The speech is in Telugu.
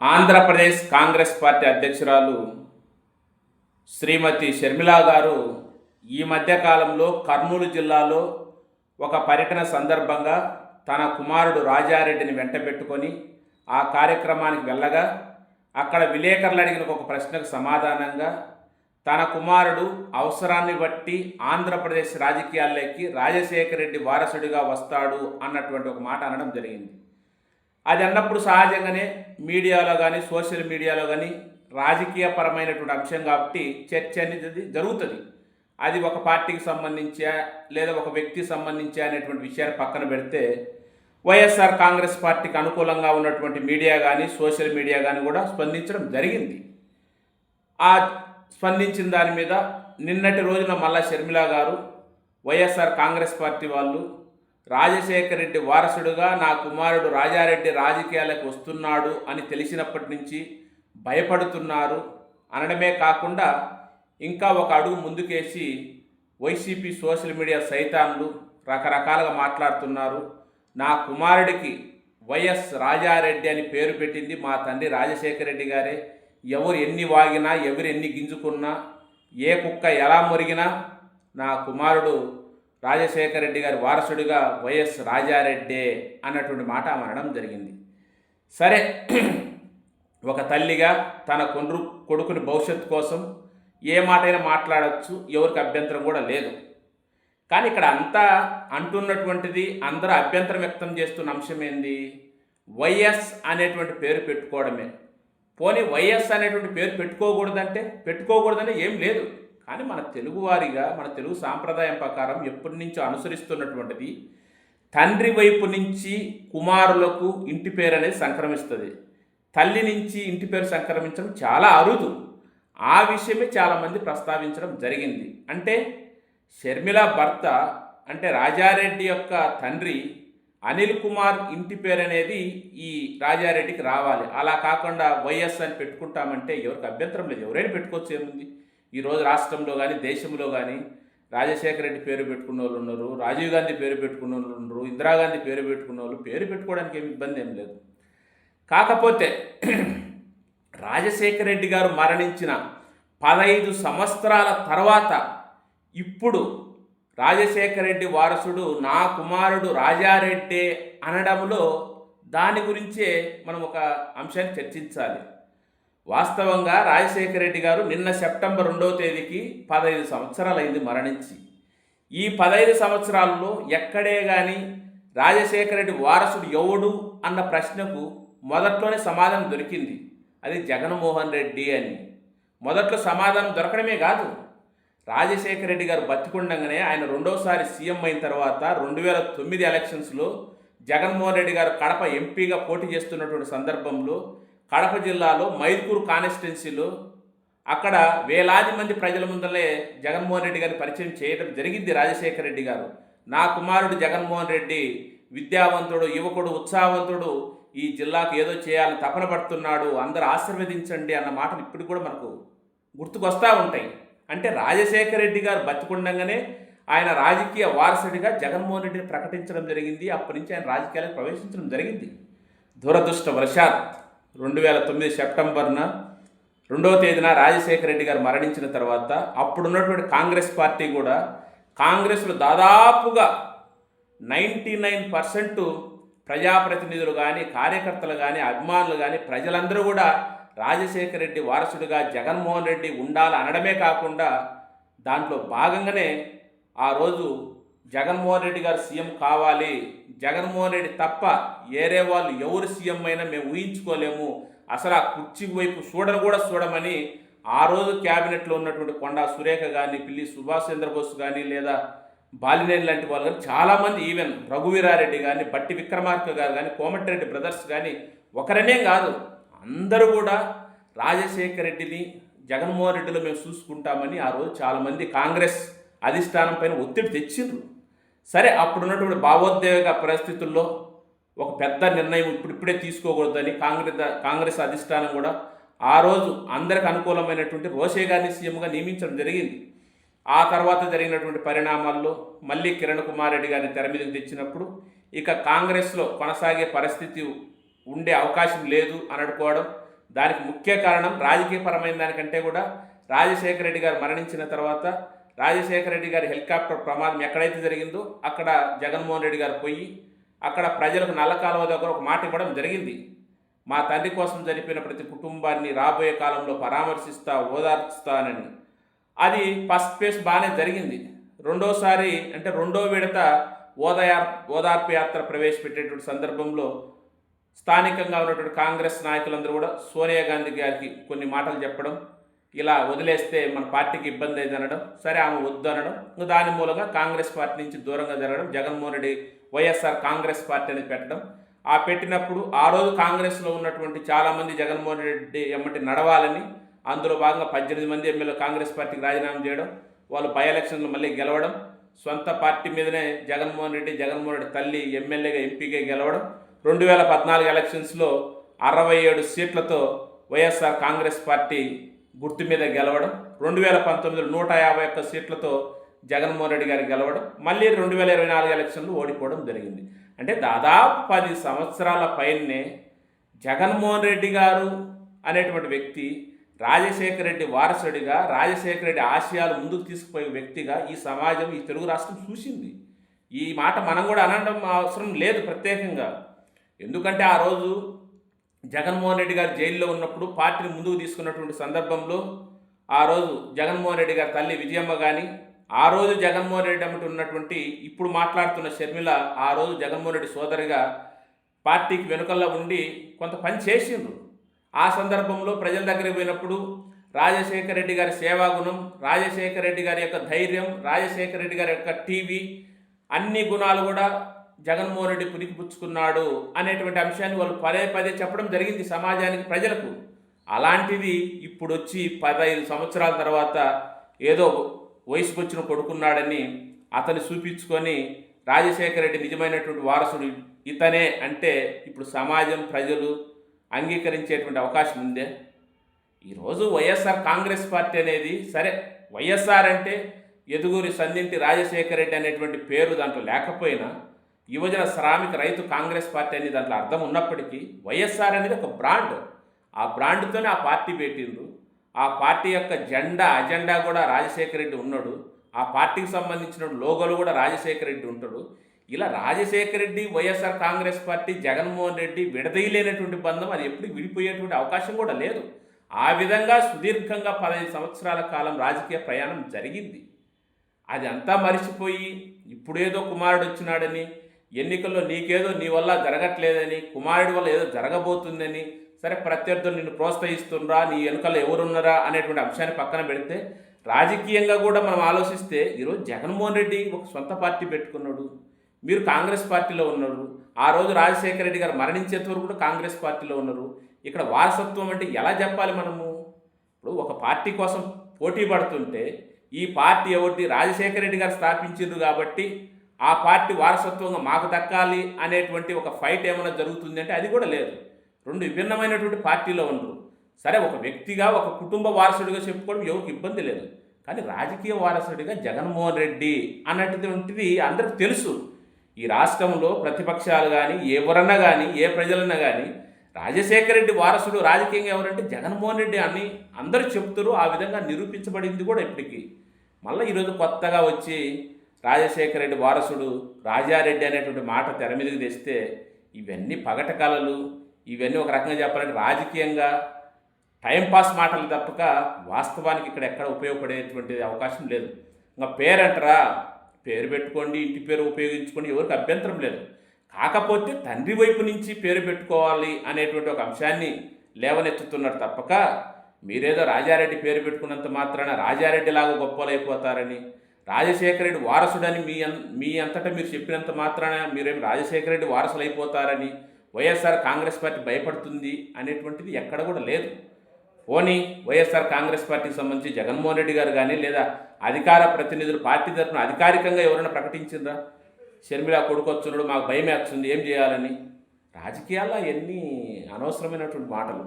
ఆంధ్రప్రదేశ్ కాంగ్రెస్ పార్టీ అధ్యక్షురాలు శ్రీమతి షర్మిలా గారు ఈ మధ్యకాలంలో కర్నూలు జిల్లాలో ఒక పర్యటన సందర్భంగా తన కుమారుడు రాజారెడ్డిని వెంటబెట్టుకొని ఆ కార్యక్రమానికి వెళ్ళగా అక్కడ విలేకరులు అడిగిన ఒక ప్రశ్నకు సమాధానంగా తన కుమారుడు అవసరాన్ని బట్టి ఆంధ్రప్రదేశ్ రాజకీయాల్లోకి రాజశేఖర రెడ్డి వారసుడిగా వస్తాడు అన్నటువంటి ఒక మాట అనడం జరిగింది. అది అన్నప్పుడు సహజంగానే మీడియాలో కానీ సోషల్ మీడియాలో కానీ రాజకీయపరమైనటువంటి అంశం కాబట్టి చర్చ అనేది జరుగుతుంది. అది ఒక పార్టీకి సంబంధించా లేదా ఒక వ్యక్తికి సంబంధించా అనేటువంటి విషయాన్ని పక్కన పెడితే వైఎస్ఆర్ కాంగ్రెస్ పార్టీకి అనుకూలంగా ఉన్నటువంటి మీడియా కానీ సోషల్ మీడియా కానీ కూడా స్పందించడం జరిగింది. ఆ స్పందించిన దాని మీద నిన్నటి రోజున మళ్ళా షర్మిల గారు వైఎస్ఆర్ కాంగ్రెస్ పార్టీ వాళ్ళు రాజశేఖర రెడ్డి వారసుడుగా నా కుమారుడు రాజారెడ్డి రాజకీయాలకు వస్తున్నాడు అని తెలిసినప్పటి నుంచి భయపడుతున్నారు. అనడమే కాకుండా ఇంకా ఒక అడుగు ముందుకేసి వైసీపీ సోషల్ మీడియా సైతాన్లు రకరకాలుగా మాట్లాడుతున్నారు. నా కుమారుడికి వైఎస్ రాజారెడ్డి అని పేరు పెట్టింది మా తండ్రి రాజశేఖర రెడ్డి గారే. ఎవరు ఎన్ని వాగినా ఎవరు ఎన్ని గింజుకున్నా ఏ కుక్క ఎలా మురిగినా నా కుమారుడు రాజశేఖర రెడ్డి గారి వారసుడిగా వైఎస్ రాజారెడ్డే అన్నటువంటి మాట అనడం జరిగింది. సరే ఒక తల్లిగా తన కొండ్రు కొడుకుని భవిష్యత్తు కోసం ఏ మాటైనా మాట్లాడచ్చు ఎవరికి అభ్యంతరం కూడా లేదు. కానీ ఇక్కడ అంతా అంటున్నటువంటిది అందరూ అభ్యంతరం వ్యక్తం చేస్తున్న అంశం ఏంది? వైఎస్ అనేటువంటి పేరు పెట్టుకోవడమే. పోనీ వైఎస్ అనేటువంటి పేరు పెట్టుకోకూడదంటే పెట్టుకోకూడదని ఏం లేదు. కానీ మన తెలుగువారిగా మన తెలుగు సాంప్రదాయం ప్రకారం ఎప్పటి నుంచో అనుసరిస్తున్నటువంటిది తండ్రి వైపు నుంచి కుమారులకు ఇంటి పేరు అనేది సంక్రమిస్తుంది. తల్లి నుంచి ఇంటి పేరు సంక్రమించడం చాలా అరుదు. ఆ విషయమే చాలామంది ప్రస్తావించడం జరిగింది. అంటే షర్మిల భర్త అంటే రాజారెడ్డి యొక్క తండ్రి అనిల్ కుమార్ ఇంటి పేరు అనేది ఈ రాజారెడ్డికి రావాలి. అలా కాకుండా వైఎస్ అని పెట్టుకుంటామంటే ఎవరికి అభ్యంతరం లేదు. ఎవరైనా పెట్టుకోవచ్చు ఏముంది? ఈరోజు రాష్ట్రంలో కానీ దేశంలో కానీ రాజశేఖర రెడ్డి పేరు పెట్టుకున్న వాళ్ళు ఉన్నారు రాజీవ్ గాంధీ పేరు పెట్టుకున్న వాళ్ళు ఉన్నారు ఇందిరాగాంధీ పేరు పెట్టుకున్న వాళ్ళు పేరు పెట్టుకోవడానికి ఏమి ఇబ్బంది ఏం లేదు. కాకపోతే రాజశేఖర రెడ్డి గారు మరణించిన పదహైదు సంవత్సరాల తర్వాత ఇప్పుడు రాజశేఖర రెడ్డి వారసుడు నా కుమారుడు రాజారెడ్డి అనడంలో దాని గురించే మనం ఒక అంశాన్ని చర్చించాలి. వాస్తవంగా రాజశేఖర రెడ్డి గారు నిన్న సెప్టెంబర్ రెండవ తేదీకి పదహైదు సంవత్సరాలైంది మరణించి. ఈ పదహైదు సంవత్సరాల్లో ఎక్కడే కానీ రాజశేఖర రెడ్డి వారసుడు ఎవడు అన్న ప్రశ్నకు మొదట్లోనే సమాధానం దొరికింది. అది జగన్మోహన్ రెడ్డి అని. మొదట్లో సమాధానం దొరకడమే కాదు. రాజశేఖర రెడ్డి గారు బతికుండగానే ఆయన రెండోసారి సీఎం అయిన తర్వాత రెండు వేల తొమ్మిది ఎలక్షన్స్లో జగన్మోహన్ రెడ్డి గారు కడప ఎంపీగా పోటీ చేస్తున్నటువంటి సందర్భంలో కడప జిల్లాలో మైదుకూరు కాన్స్టిట్యున్సీలో అక్కడ వేలాది మంది ప్రజల ముందలే జగన్మోహన్ రెడ్డి గారిని పరిచయం చేయడం జరిగింది రాజశేఖర రెడ్డి గారు. నా కుమారుడు జగన్మోహన్ రెడ్డి విద్యావంతుడు యువకుడు ఉత్సాహవంతుడు ఈ జిల్లాకు ఏదో చేయాలని తపన పడుతున్నాడు అందరూ ఆశీర్వదించండి అన్న మాటలు ఇప్పుడు కూడా మనకు గుర్తుకొస్తూ ఉంటాయి. అంటే రాజశేఖర రెడ్డి గారు బతికుండగానే ఆయన రాజకీయ వారసుడిగా జగన్మోహన్ రెడ్డిని ప్రకటించడం జరిగింది. అప్పటి నుంచి ఆయన రాజకీయాలకు ప్రవేశించడం జరిగింది. దురదృష్టవశాత్ రెండు వేల తొమ్మిది సెప్టెంబర్న రెండవ తేదీన రాజశేఖర రెడ్డి గారు మరణించిన తర్వాత అప్పుడున్నటువంటి కాంగ్రెస్ పార్టీ కూడా కాంగ్రెస్లో దాదాపుగా నైంటీ నైన్ పర్సెంట్ ప్రజాప్రతినిధులు కానీ కార్యకర్తలు కానీ అభిమానులు కానీ ప్రజలందరూ కూడా రాజశేఖర రెడ్డి వారసుడిగా జగన్మోహన్ రెడ్డి ఉండాలి అనడమే కాకుండా దాంట్లో భాగంగానే ఆ రోజు జగన్మోహన్ రెడ్డి గారు సీఎం కావాలి. జగన్మోహన్ రెడ్డి తప్ప ఏరే వాళ్ళు ఎవరు సీఎం అయినా మేము ఊహించుకోలేము. అసలు ఆ కుర్చీ వైపు చూడను కూడా చూడమని ఆ రోజు క్యాబినెట్లో ఉన్నటువంటి కొండా సురేఖ కానీ పిల్లి సుభాష్ చంద్రబోస్ కానీ లేదా బాలినేని లాంటి వాళ్ళు కానీ చాలామంది ఈవెన్ రఘువీరారెడ్డి కానీ బట్టి విక్రమార్క గారు కానీ కోమటిరెడ్డి బ్రదర్స్ కానీ ఒకరనే కాదు. అందరూ కూడా రాజశేఖర రెడ్డిని జగన్మోహన్ రెడ్డిలో మేము చూసుకుంటామని ఆ రోజు చాలామంది కాంగ్రెస్ అధిష్టానం పైన ఒత్తిడి తెచ్చిండ్రు. సరే అప్పుడున్నటువంటి భావోద్వేగ పరిస్థితుల్లో ఒక పెద్ద నిర్ణయం ఇప్పుడిప్పుడే తీసుకోకూడదని కాంగ్రెస్ కాంగ్రెస్ అధిష్టానం కూడా ఆ రోజు అందరికి అనుకూలమైనటువంటి రోషే గారిని సీఎంగా నియమించడం జరిగింది. ఆ తర్వాత జరిగినటువంటి పరిణామాల్లో మళ్ళీ కిరణ్ కుమార్ రెడ్డి గారిని తెర మీదకి తెచ్చినప్పుడు ఇక కాంగ్రెస్లో కొనసాగే పరిస్థితి ఉండే అవకాశం లేదు అని అనుకోవడం దానికి ముఖ్య కారణం రాజకీయపరమైన దానికంటే కూడా రాజశేఖర రెడ్డి గారు మరణించిన తర్వాత రాజశేఖర రెడ్డి గారి హెలికాప్టర్ ప్రమాదం ఎక్కడైతే జరిగిందో అక్కడ జగన్మోహన్ రెడ్డి గారు పోయి అక్కడ ప్రజలకు నల్లకాలువ దగ్గర ఒక మాట ఇవ్వడం జరిగింది. మా తండ్రి కోసం జరిపిన ప్రతి కుటుంబాన్ని రాబోయే కాలంలో పరామర్శిస్తా ఓదార్చుతానని అది ఫస్ట్ ఫేస్ బాగానే జరిగింది. రెండోసారి అంటే రెండో విడత ఓదయా ఓదార్పు యాత్ర ప్రవేశపెట్టేటువంటి సందర్భంలో స్థానికంగా ఉన్నటువంటి కాంగ్రెస్ నాయకులందరూ కూడా సోనియా గాంధీ గారికి కొన్ని మాటలు చెప్పడం ఇలా వదిలేస్తే మన పార్టీకి ఇబ్బంది అయింది అనడం సరే ఆమె వద్దు అనడం దాని మూలంగా కాంగ్రెస్ పార్టీ నుంచి దూరంగా జరగడం జగన్మోహన్ రెడ్డి వైఎస్ఆర్ కాంగ్రెస్ పార్టీ అనేది పెట్టడం. ఆ పెట్టినప్పుడు ఆ రోజు కాంగ్రెస్లో ఉన్నటువంటి చాలామంది జగన్మోహన్ రెడ్డి ఎమ్మటి నడవాలని అందులో భాగంగా పద్దెనిమిది మంది ఎమ్మెల్యే కాంగ్రెస్ పార్టీకి రాజీనామా చేయడం వాళ్ళు బై ఎలక్షన్లు మళ్ళీ గెలవడం సొంత పార్టీ మీదనే జగన్మోహన్ రెడ్డి జగన్మోహన్ రెడ్డి తల్లి ఎమ్మెల్యేగా ఎంపీగా గెలవడం. రెండు వేల పద్నాలుగు ఎలక్షన్స్లో అరవై ఏడు సీట్లతో వైఎస్ఆర్ కాంగ్రెస్ పార్టీ గుర్తు మీద గెలవడం రెండు వేల పంతొమ్మిదిలో నూట యాభై ఒక్క సీట్లతో జగన్మోహన్ రెడ్డి గారు గెలవడం మళ్ళీ రెండు వేల ఇరవై నాలుగు ఎలక్షన్లు ఓడిపోవడం జరిగింది. అంటే దాదాపు పది సంవత్సరాల పైనే జగన్మోహన్ రెడ్డి గారు అనేటువంటి వ్యక్తి రాజశేఖర రెడ్డి వారసుడిగా రాజశేఖర రెడ్డి ఆశయాలు ముందుకు తీసుకుపోయే వ్యక్తిగా ఈ సమాజం ఈ తెలుగు రాష్ట్రం చూసింది. ఈ మాట మనం కూడా అనడం అవసరం లేదు ప్రత్యేకంగా. ఎందుకంటే ఆ రోజు జగన్మోహన్ రెడ్డి గారు జైల్లో ఉన్నప్పుడు పార్టీని ముందుకు తీసుకున్నటువంటి సందర్భంలో ఆ రోజు జగన్మోహన్ రెడ్డి గారి తల్లి విజయమ్మ కానీ ఆ రోజు జగన్మోహన్ రెడ్డి అమ్మటి ఉన్నటువంటి ఇప్పుడు మాట్లాడుతున్న షర్మిల ఆ రోజు జగన్మోహన్ రెడ్డి సోదరిగా పార్టీకి వెనుకల్లో ఉండి కొంత పని చేసిండ్రు. ఆ సందర్భంలో ప్రజల దగ్గరికి పోయినప్పుడు రాజశేఖర రెడ్డి గారి సేవాగుణం రాజశేఖర రెడ్డి గారి యొక్క ధైర్యం రాజశేఖర రెడ్డి గారి యొక్క టీవీ అన్ని గుణాలు కూడా జగన్మోహన్ రెడ్డి పురికిపుచ్చుకున్నాడు అనేటువంటి అంశాన్ని వాళ్ళు పదే పదే చెప్పడం జరిగింది సమాజానికి ప్రజలకు. అలాంటిది ఇప్పుడు వచ్చి పదహైదు సంవత్సరాల తర్వాత ఏదో వయసుకు వచ్చిన కొడుకున్నాడని అతను చూపించుకొని రాజశేఖర రెడ్డి నిజమైనటువంటి వారసుడు ఇతనే అంటే ఇప్పుడు సమాజం ప్రజలు అంగీకరించేటువంటి అవకాశం ఉందే? ఈరోజు వైఎస్ఆర్ కాంగ్రెస్ పార్టీ అనేది సరే వైఎస్ఆర్ అంటే ఎదుగురి సందింటి రాజశేఖర రెడ్డి అనేటువంటి పేరు దాంట్లో లేకపోయినా యువజన శ్రామిక రైతు కాంగ్రెస్ పార్టీ అనేది దాంట్లో అర్థం ఉన్నప్పటికీ వైఎస్ఆర్ అనేది ఒక బ్రాండ్. ఆ బ్రాండ్తోనే ఆ పార్టీ పెట్టిండ్రు. ఆ పార్టీ యొక్క జెండా అజెండా కూడా రాజశేఖర రెడ్డి ఉన్నాడు. ఆ పార్టీకి సంబంధించిన లోగోలు కూడా రాజశేఖర రెడ్డి ఉంటాడు. ఇలా రాజశేఖర రెడ్డి వైఎస్ఆర్ కాంగ్రెస్ పార్టీ జగన్మోహన్ రెడ్డి విడదీయలేనటువంటి బంధం అది ఎప్పుడు విడిపోయేటువంటి అవకాశం కూడా లేదు. ఆ విధంగా సుదీర్ఘంగా పదహైదు సంవత్సరాల కాలం రాజకీయ ప్రయాణం జరిగింది. అది అంతా మరిచిపోయి ఇప్పుడేదో కుమారుడు వచ్చినాడని ఎన్నికల్లో నీకేదో నీ వల్ల జరగట్లేదని కుమారుడి వల్ల ఏదో జరగబోతుందని సరే ప్రత్యర్థులు నిన్ను ప్రోత్సహిస్తుండ్రా నీ వెనుకలు ఎవరున్నారా అనేటువంటి అంశాన్ని పక్కన పెడితే రాజకీయంగా కూడా మనం ఆలోచిస్తే ఈరోజు జగన్మోహన్ రెడ్డి ఒక సొంత పార్టీ పెట్టుకున్నాడు మీరు కాంగ్రెస్ పార్టీలో ఉన్నారు ఆ రోజు రాజశేఖర రెడ్డి గారు మరణించేంత వరకు కూడా కాంగ్రెస్ పార్టీలో ఉన్నారు. ఇక్కడ వారసత్వం అంటే ఎలా చెప్పాలి మనము? ఇప్పుడు ఒక పార్టీ కోసం పోటీ పడుతుంటే ఈ పార్టీ ఎవరిది? రాజశేఖర రెడ్డి గారు స్థాపించారు కాబట్టి ఆ పార్టీ వారసత్వంగా మాకు దక్కాలి అనేటువంటి ఒక ఫైట్ ఏమైనా జరుగుతుంది అంటే అది కూడా లేదు. రెండు విభిన్నమైనటువంటి పార్టీలో ఉండరు. సరే ఒక వ్యక్తిగా ఒక కుటుంబ వారసుడిగా చెప్పుకోవడం ఎవరికి ఇబ్బంది లేదు. కానీ రాజకీయ వారసుడిగా జగన్మోహన్ రెడ్డి అన్నటువంటిది అందరికి తెలుసు. ఈ రాష్ట్రంలో ప్రతిపక్షాలు కానీ ఎవరన్నా కానీ ఏ ప్రజలన్నా కానీ రాజశేఖర రెడ్డి వారసుడు రాజకీయంగా ఎవరంటే జగన్మోహన్ రెడ్డి అని అందరూ చెప్తారు ఆ విధంగా నిరూపించబడింది కూడా ఇప్పటికీ. మళ్ళీ ఈరోజు కొత్తగా వచ్చి రాజశేఖర రెడ్డి వారసుడు రాజారెడ్డి అనేటువంటి మాట తెర మీదకి తెస్తే ఇవన్నీ పగట కళలు. ఇవన్నీ ఒక రకంగా చెప్పాలంటే రాజకీయంగా టైంపాస్ మాటలు తప్పక వాస్తవానికి ఇక్కడ ఎక్కడ ఉపయోగపడేటువంటి అవకాశం లేదు. ఇంకా పేరంటరా? పేరు పెట్టుకోండి ఇంటి పేరు ఉపయోగించుకోండి ఎవరికి అభ్యంతరం లేదు. కాకపోతే తండ్రి వైపు నుంచి పేరు పెట్టుకోవాలి అనేటువంటి ఒక అంశాన్ని లేవనెత్తుతున్నారు తప్పక. మీరేదో రాజారెడ్డి పేరు పెట్టుకున్నంత మాత్రాన రాజారెడ్డి లాగా గొప్పలైపోతారని రాజశేఖర రెడ్డి వారసుడని మీ అన్ మీ అంతటా మీరు చెప్పినంత మాత్రాన మీరేమి రాజశేఖర రెడ్డి వారసులు అయిపోతారని వైఎస్ఆర్ కాంగ్రెస్ పార్టీ భయపడుతుంది అనేటువంటిది ఎక్కడ కూడా లేదు. పోనీ వైఎస్ఆర్ కాంగ్రెస్ పార్టీకి సంబంధించి జగన్మోహన్ రెడ్డి గారు కానీ లేదా అధికార ప్రతినిధులు పార్టీ తరఫున అధికారికంగా ఎవరైనా ప్రకటించిందా షర్మిల కొడుకొచ్చున్నాడు మాకు భయం వేస్తుంది ఏం చేయాలని? రాజకీయాల్లో ఎన్ని అనవసరమైనటువంటి మాటలు.